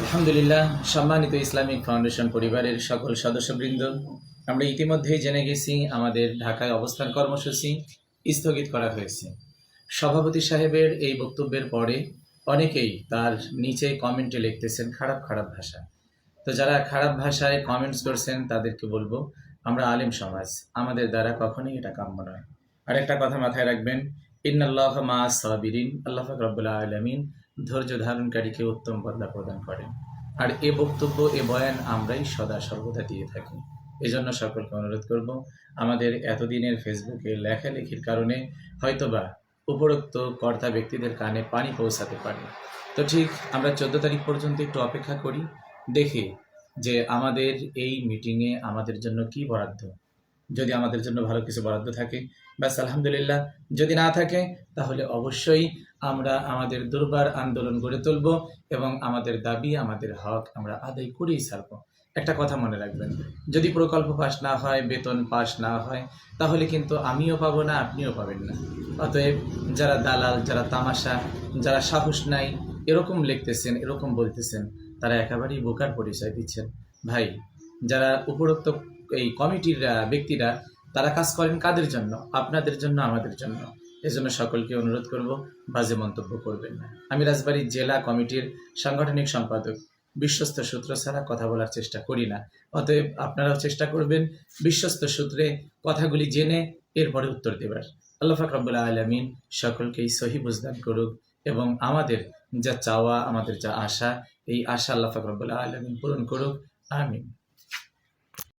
আলহামদুলিল্লাহ, সম্মানিত Islamic foundation পরিবারের সকল সদস্যবৃন্দ, আমরা ইতিমধ্যেই জেনে গেছি আমাদের ঢাকায় অবস্থান কর্মসূচি স্থগিত করা হয়েছে। সভাপতি সাহেবের এই বক্তব্যের পরে অনেকেই তার নিচে কমেন্টে লিখতেছেন খারাপ খারাপ ভাষা। তো যারা খারাপ ভাষায় কমেন্টস করছেন, তাদেরকে বলব, আমরা আলেম সমাজ, আমাদের দ্বারা কখনোই এটা কাম্য নয়। আরেকটা কথা মাথায় রাখবেন, ইন্নাল্লাহ মা সাবিরিন আল্লাহ রব্বুল্লাহ আলমিন ধৈর্য ধারণকারীকে উত্তম বদলা প্রদান করেন। আর এ বক্তব্য, এ বয়ান আমরাই সদা সর্বদা দিয়ে থাকি। এজন্য সকলকে অনুরোধ করব, আমাদের এতদিনের ফেসবুকে লেখালেখির কারণে হয়তোবা উপরোক্ত কর্তা ব্যক্তিদের কানে পানি পৌঁছাতে পারে। তো ঠিক আমরা চোদ্দ তারিখ পর্যন্ত একটু অপেক্ষা করি, দেখি যে আমাদের এই মিটিংয়ে আমাদের জন্য কি বরাদ্দ। যদি আমাদের জন্য ভালো কিছু বরাদ্দ থাকে। ব্যাস, আলহামদুলিল্লাহ। যদি না থাকে, তাহলে অবশ্যই আমরা আমাদের দুর্বার আন্দোলন গড়ে তুলব এবং আমাদের দাবি, আমাদের হক আমরা আদায় করেই ছাড়বো। একটা কথা মনে রাখবেন, যদি প্রকল্প পাস না হয়, বেতন পাস না হয়, তাহলে কিন্তু আমিও পাবো না, আপনিও পাবেন না। অতএব যারা দালাল, যারা তামাশা, যারা সাহস নাই, এরকম লিখতেছেন, এরকম বলতেছেন, তারা একেবারেই বোকার পরিচয় দিচ্ছেন। ভাই, যারা উপরোক্ত এই কমিটির ব্যক্তিরা, তারা কাজ করেন কাদের জন্য? আপনাদের জন্য, আমাদের জন্য। এজন্য সকলকে অনুরোধ করব, বাজে মন্তব্য করবেন না। আমি রাজবাড়ী জেলা কমিটির সাংগঠনিক সম্পাদক, বিশ্বস্ত সূত্র ছাড়া কথা বলার চেষ্টা করি না। অতএব আপনারাও চেষ্টা করবেন বিশ্বস্ত সূত্রে কথাগুলি জেনে এরপরে উত্তর দেবার। আল্লাহ ফাকরাবুল্লাহ আলমিন সকলকেই সহি বুঝদান করুক এবং আমাদের যা চাওয়া, আমাদের যা আশা, এই আশা আল্লাহ ফাকরাবুল্লাহ আলমিন পূরণ করুক। আমিন।